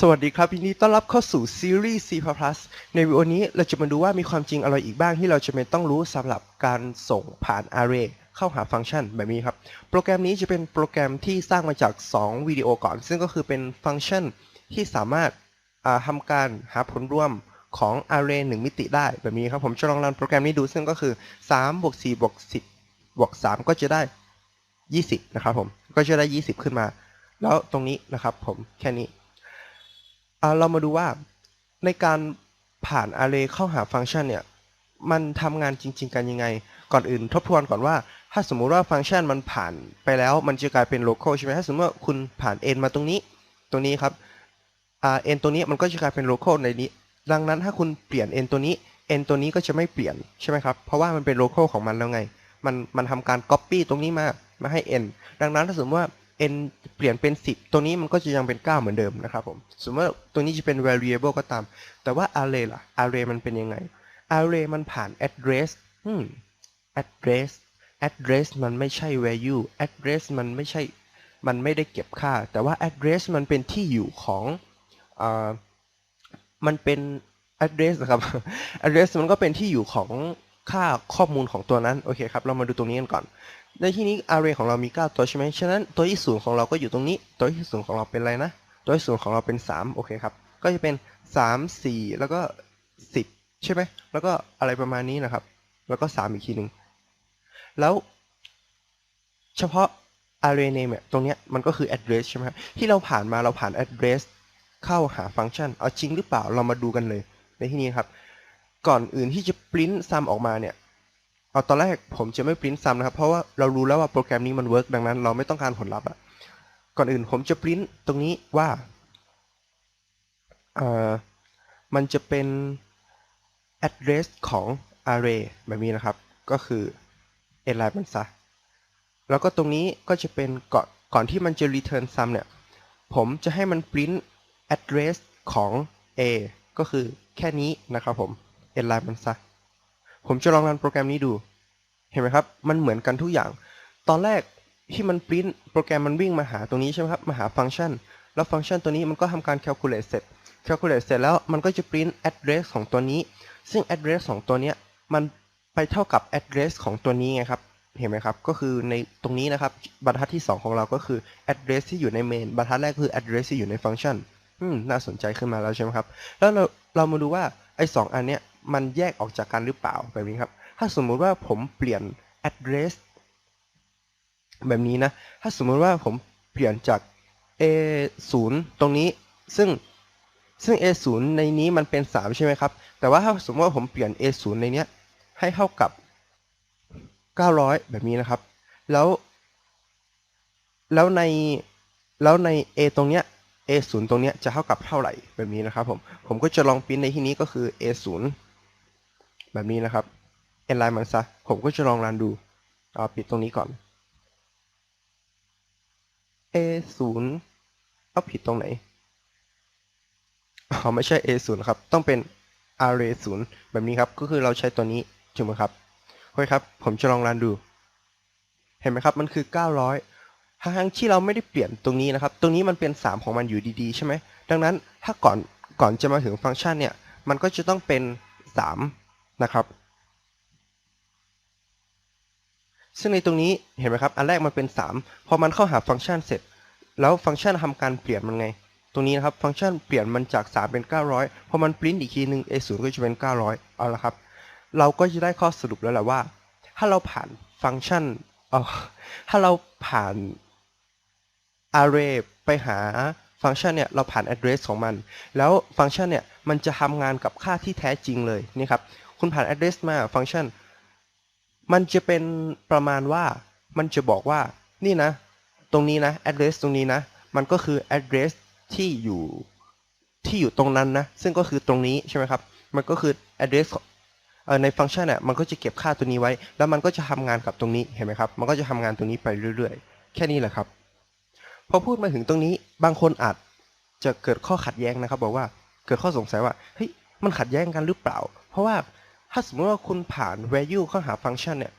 สวัสดีครับยินดีต้อนรับเข้าสู่ซีรีส์ C++ ในวิดีโอนี้เราจะมาดูว่ามีความจริงอะไรอีกบ้างที่เราจะเป็นต้องรู้สำหรับการส่งผ่าน Array เข้าหาฟังก์ชันแบบนี้ครับ โปรแกรมนี้จะเป็นโปรแกรมที่สร้างมาจาก 2 วิดีโอก่อน ซึ่งก็คือเป็นฟังก์ชันที่สามารถทำการหาผลรวมของ Array 1 มิติได้แบบนี้ครับ ผมจะลองรันโปรแกรมนี้ดูซึ่งก็คือ3บวก4บวก10บวก3ก็จะได้ 20 นะครับผม ก็จะได้ 20 ขึ้นมา แล้วตรงนี้นะครับผมแค่นี้ เรามาดูว่าในการผ่าน array เข้าหาฟังก์ชันเนี่ยมันทำงานจริง ๆ กันยังไง ก่อนอื่นทบทวนก่อนว่า ถ้าสมมุติว่าฟังก์ชันมันผ่านไปแล้วมันจะกลายเป็น local ใช่ไหมถ้าสมมติว่าคุณผ่าน n มาตรงนี้ตรงนี้ครับอ่า n ตัวนี้มันก็จะกลายเป็น local ในนี้ ดังนั้นถ้าคุณเปลี่ยน n ตัวนี้ n ตัวนี้ก็จะไม่เปลี่ยนใช่ไหมครับ เพราะว่ามันเป็น local ของมันแล้วไง มันมันทำการ copy ตรงนี้มามาให้ n ดังนั้นถ้าสมมติว่า n เปลี่ยนเป็น 10 ตัวนี้มันก็จะยังเป็น 9 เหมือนเดิมนะครับผมสมมติว่าตัวนี้จะเป็น variable ก็ตาม แต่ว่า array ล่ะ array มันเป็นยังไง array มันผ่าน address อืม address address มันไม่ใช่ value address มันไม่ใช่ มันไม่ได้เก็บค่า แต่ว่า address มันเป็นที่อยู่ของอ่ามันเป็น address นะครับ address มันก็เป็นที่อยู่ของ ค่าข้อมูลของตัวนั้น โอเคครับ เรามาดูตรงนี้กันก่อน ในที่นี้ array ของเรามี 9 ตัวใช่ไหม ฉะนั้นตัวที่ศูนย์ของเราก็อยู่ตรงนี้ ตัวที่ศูนย์ของเราเป็นอะไรนะ ตัวที่ศูนย์ของเราเป็น 3 โอเคครับ ก็จะเป็น 3 4 แล้วก็ 10 ใช่ไหม แล้วก็อะไรประมาณนี้นะครับ แล้วก็ 3 อีกทีหนึ่ง แล้วเฉพาะ array name เนี่ยตรงเนี้ยมันก็คือ address ใช่ไหมครับ ที่เราผ่านมาเราผ่าน address เข้าหาฟังก์ชัน เอาจริงหรือเปล่า เรามาดูกันเลยในที่นี้ครับ ก่อนอื่นที่จะ print sum ออกมาเนี่ยเอาตอนแรกผมจะไม่ปริ้นซ้ำนะครับ เพราะว่าเรารู้แล้วว่าโปรแกรมนี้มันเวิร์กดังนั้น เราไม่ต้องการผลลัพธ์อะก่อนอื่นผมจะปริ้นตรงนี้ว่าเอ่อมันจะเป็น address ของ array แบบนี้นะครับ ก็คือ n ไลน์มันซะแล้วก็ตรงนี้ก็จะเป็นก่อนก่อนที่มันจะ return sum เนี่ย ผมจะให้มันปริ้น address ของ a ก็คือแค่นี้นะครับผม n ไลน์มันซะ ผมจะลองรันโปรแกรมนี้ดู เห็นไหมครับ มันเหมือนกันทุกอย่าง ตอนแรกที่มันปริ้นโปรแกรมมันวิ่งมาหาตรงนี้ใช่ไหมครับ มาหาฟังก์ชัน แล้วฟังก์ชันตัวนี้มันก็ทำการ calculate เสร็จ calculate เสร็จแล้วมันก็จะปริ้น address ของตัวนี้ ซึ่ง address ของตัวนี้มันไปเท่ากับ address ของตัวนี้ไงครับ เห็นไหมครับ ก็คือในตรงนี้นะครับ บรรทัดที่ 2 ของเราก็คือ address ที่อยู่ใน main บรรทัดแรกคือ address ที่อยู่ในฟังก์ชัน อืม น่าสนใจขึ้นมาแล้วใช่ไหมครับ แล้วเราเรามาดูว่าไอ้สองอันเนี้ย มันแยกออกจากกันหรือเปล่าแบบนี้ครับ ถ้าสมมุติว่าผมเปลี่ยน address แบบนี้นะ ถ้าสมมุติว่าผมเปลี่ยนจาก a 0ตรงนี้ ซึ่งซึ่ง a 0ในนี้มันเป็น 3 ใช่ไหมครับ แต่ว่าถ้าสมมติว่าผมเปลี่ยน a 0ในเนี้ยให้เท่ากับ 900 แบบนี้นะครับ แล้ว แล้วใน แล้วใน a ตรงเนี้ย a 0ตรงเนี้ยจะเท่ากับเท่าไหร่แบบนี้นะครับผม ผมก็จะลองปริ้นในที่นี้ก็คือ a 0 แบบนี้นะครับ n ไลน์มันซะ ผมก็จะลองรันดู เอาปิดตรงนี้ก่อน a 0เอาผิดตรงไหนอ๋อไม่ใช่ a 0ครับ ต้องเป็น array 0แบบนี้ครับ ก็คือเราใช้ตัวนี้ถูกไหมครับโอเคครับ ผมจะลองรันดู เห็นไหมครับ มันคือ 900ทั้งที่เราไม่ได้เปลี่ยนตรงนี้นะครับ ตรงนี้มันเป็น3ของมันอยู่ดีๆ ใช่ไหม ดังนั้นถ้าก่อนก่อนจะมาถึงฟังก์ชันเนี่ย มันก็จะต้องเป็น 3 นะครับ ซึ่งในตรงนี้เห็นไหมครับ อันแรกมันเป็น 3 พอมันเข้าหาฟังก์ชันเสร็จ แล้วฟังก์ชันทำการเปลี่ยนมันไง ตรงนี้นะครับ ฟังก์ชันเปลี่ยนมันจาก 3 เป็น 900 พอมันปริ้นอีกทีหนึ่ง a 0ก็จะเป็น 900 เอาละครับ เราก็จะได้ข้อสรุปแล้วแหละว่า ถ้าเราผ่านฟังก์ชันเออถ้าเราผ่าน array ไปหาฟังก์ชันเนี่ยเราผ่าน address ของมัน แล้วฟังก์ชันเนี่ยมันจะทำงานกับค่าที่แท้จริงเลยนี่ครับ คุณผ่าน address มาฟังก์ชัน มันจะเป็นประมาณว่า มันจะบอกว่า นี่นะ ตรงนี้นะ address ตรงนี้นะ มันก็คือ address ที่อยู่ที่อยู่ตรงนั้นนะ ซึ่งก็คือตรงนี้ใช่ไหมครับ มันก็คือ address ในฟังก์ชันเนี่ยมันก็จะเก็บค่าตัวนี้ไว้ แล้วมันก็จะทำงานกับตรงนี้เห็นไหมครับ มันก็จะทำงานตรงนี้ไปเรื่อยๆ แค่นี้แหละครับ พอพูดมาถึงตรงนี้บางคนอาจจะเกิดข้อขัดแย้งนะครับ บอกว่าเกิดข้อสงสัยว่าเฮ้ยมันขัดแย้งกันหรือเปล่า เพราะว่า ถ้าสมมติว่าคุณผ่าน value เข้าหาฟังก์ชันเนี่ย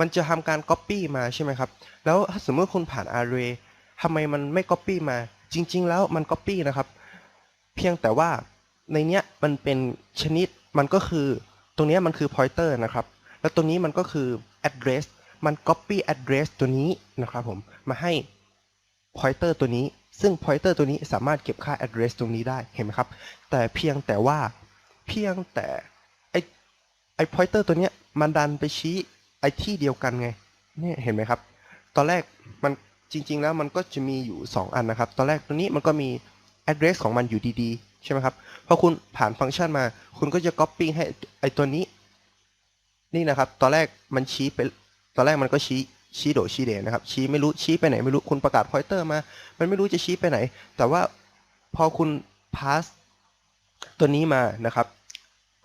มันจะทำการ copy มาใช่ไหมครับ แล้วถ้าสมมติว่าคุณผ่าน array ทำไมมันไม่ copy มา จริง ๆ แล้วมัน copy นะครับ เพียงแต่ว่าในเนี้ยมันเป็นชนิด มันก็คือ ตรงเนี้ยมันคือ pointer นะครับ แล้วตรงนี้มันก็คือ address มัน copy address ตัวนี้นะครับผม มาให้ pointer ตัวนี้ ซึ่ง pointer ตัวนี้สามารถเก็บค่า address ตรงนี้ได้ เห็นไหมครับ แต่เพียงแต่ว่า เพียงแต่ ไอไอ pointer ตัวเนี้ยมันดันไปชี้ไอ้ที่เดียวกันไงเนี่ยเห็นไหมครับ ตอนแรกมันจริง ๆ แล้วมันก็จะมีอยู่ 2 อันนะครับ ตอนแรกตัวนี้มันก็มี address ของมันอยู่ดีๆ ใช่ไหมครับพอคุณผ่านฟังก์ชันมา คุณก็จะ copy ให้ไอ้ตัวนี้ นี่นะครับ ตอนแรกมันชี้ไปตอนแรกมันก็ชี้ชี้โดชี้เด่นนะครับ ชี้ไม่รู้ชี้ไปไหนไม่รู้คุณประกาศ pointer มา มันไม่รู้จะชี้ไปไหน แต่ว่าพอคุณ pass ตัวนี้มานะครับ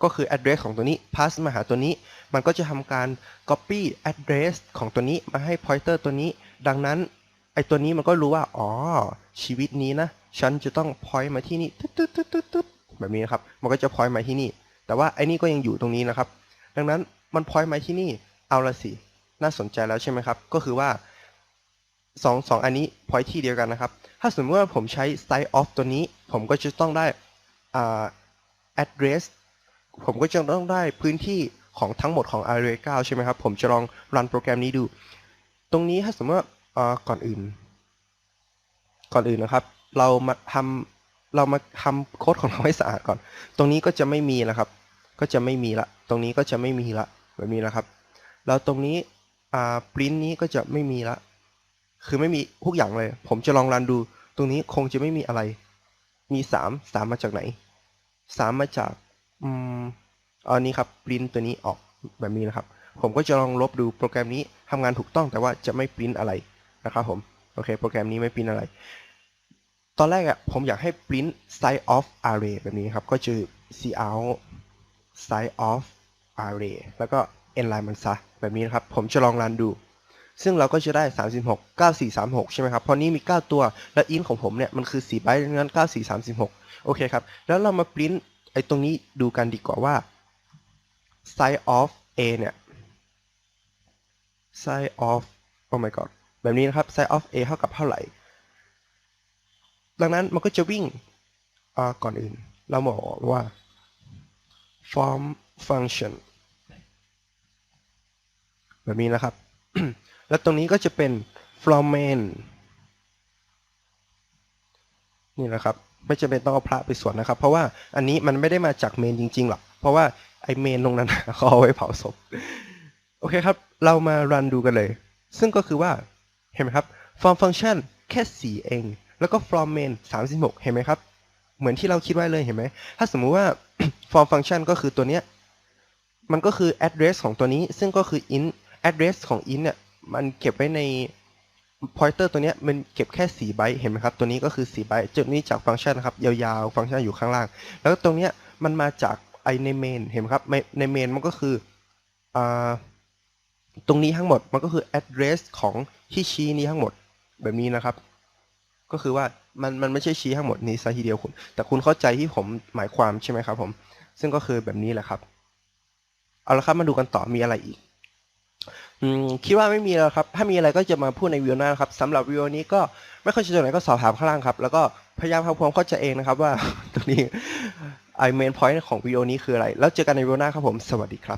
ก็คือ address ของตัวนี้ pass มาหาตัวนี้ มันก็จะทำการ copy address ของตัวนี้มาให้ pointer ตัวนี้ ดังนั้นไอตัวนี้มันก็รู้ว่า อ๋อ ชีวิตนี้นะ ฉันจะต้อง point มาที่นี่ตึ๊ดตึ๊ดตึ๊ดตึ๊ดตึ๊ดแบบนี้นะครับ มันก็จะ point มาที่นี่ แต่ว่าไอนี่ก็ยังอยู่ตรงนี้นะครับ ดังนั้นมัน point มาที่นี่ เอาละสิ น่าสนใจแล้วใช่ไหมครับ ก็คือว่าสองสองอันนี้ point ที่เดียวกันนะครับ ถ้าสมมติว่าผมใช้ side off ตัวนี้ ผมก็จะต้องได้อ่า address ผมก็จะต้องได้พื้นที่ของทั้งหมดของ array 9 ใช่ไหมครับ ผมจะลองรันโปรแกรมนี้ดู ตรงนี้ถ้าสมมติว่าก่อนอื่น ก่อนอื่นนะครับ เรามาทำเรามาทำโค้ดของเราให้สะอาดก่อน ตรงนี้ก็จะไม่มีแล้วครับ ก็จะไม่มีละ ตรงนี้ก็จะไม่มีละแบบนี้นะครับ แล้วตรงนี้ปริ้นนี้ก็จะไม่มีละ คือไม่มีทุกอย่างเลย ผมจะลองรันดู ตรงนี้คงจะไม่มีอะไร มีสามสามมาจากไหนสามมาจาก อืมอันนี้ครับปริ้นตัวนี้ออกแบบนี้นะครับ ผมก็จะลองลบดูโปรแกรมนี้ทำงานถูกต้องแต่ว่าจะไม่ปริ้นอะไรนะครับผมโอเคโปรแกรมนี้ไม่ปริ้นอะไร ตอนแรกอะผมอยากให้ปริ้น size of array แบบนี้ครับ ก็จะ cout size of array แล้วก็ inline มันซะแบบนี้นะครับ ผมจะลองรันดู ซึ่งเราก็จะได้ 36 9436 ใช่ไหมครับเพราะนี้มี 9 ตัว และ int ของผมเนี่ย มันคือ4ไบต์ดังนั้น 9436 โอเคครับ แล้วเรามาปริ้น ไอ้ตรงนี้ดูกันดีกว่าว่า size of a เนี่ย size of oh my god แบบนี้นะครับ size of a เท่ากับเท่าไหร่ ดังนั้นมันก็จะวิ่งก่อนอื่น เราบอกว่า form function แบบนี้นะครับ แล้วตรงนี้ก็จะเป็น from main นี่นะครับ ไม่จำเป็นต้องเอาพระไปสวดนะครับ เพราะว่าอันนี้มันไม่ได้มาจากเมนจริงๆหรอกเพราะว่าไอเมนตรงนั้นเขาเอาไว้เผาศพโอเคครับ เรามารันดูกันเลย ซึ่งก็คือว่าเห็นไหมครับ from function แค่4เอง แล้วก็ from main 36 เห็นไหมครับ เหมือนที่เราคิดไว้เลยเห็นไหม ถ้าสมมุติว่า from function ก็คือตัวเนี้ยมันก็คือ address ของตัวนี้ ซึ่งก็คือ int address ของ int เนี่ยมันเก็บไว้ใน pointer ตัวนี้มันเก็บแค่ 4 ไบต์เห็นไหมครับตัวนี้ก็คือ 4 ไบต์จุดนี้จากฟังก์ชันนะครับยาวๆ ฟังก์ชันอยู่ข้างล่าง แล้วตรงนี้มันมาจากไอใน main เห็นไหมครับในในมันก็คืออตรงนี้ทั้งหมดมันก็คือ address ของที่ชี้นี้ทั้งหมดแบบนี้นะครับ ก็คือว่ามันมันไม่ใช่ชี้ทั้งหมดนี้ซะทีเดียวคุณ แต่คุณเข้าใจที่ผมหมายความใช่ไหมครับผม ซึ่งก็คือแบบนี้แหละครับ เอาละครับมาดูกันต่อมีอะไรอีก คิดว่าไม่มีแล้วครับ ถ้ามีอะไรก็จะมาพูดในวิดีโอหน้านครับสำหรับวิดีโอนี้ก็ไม่ค่อยจะตรงไหนก็สอบถามข้างล่างครับ แล้วก็พยายามทำความเข้าใจเองนะครับว่าตรงนี้ไอเมนพอยต์ของวิดีโอนี้คืออะไร แล้วเจอกันในวิดีโอหน้าครับผม สวัสดีครับ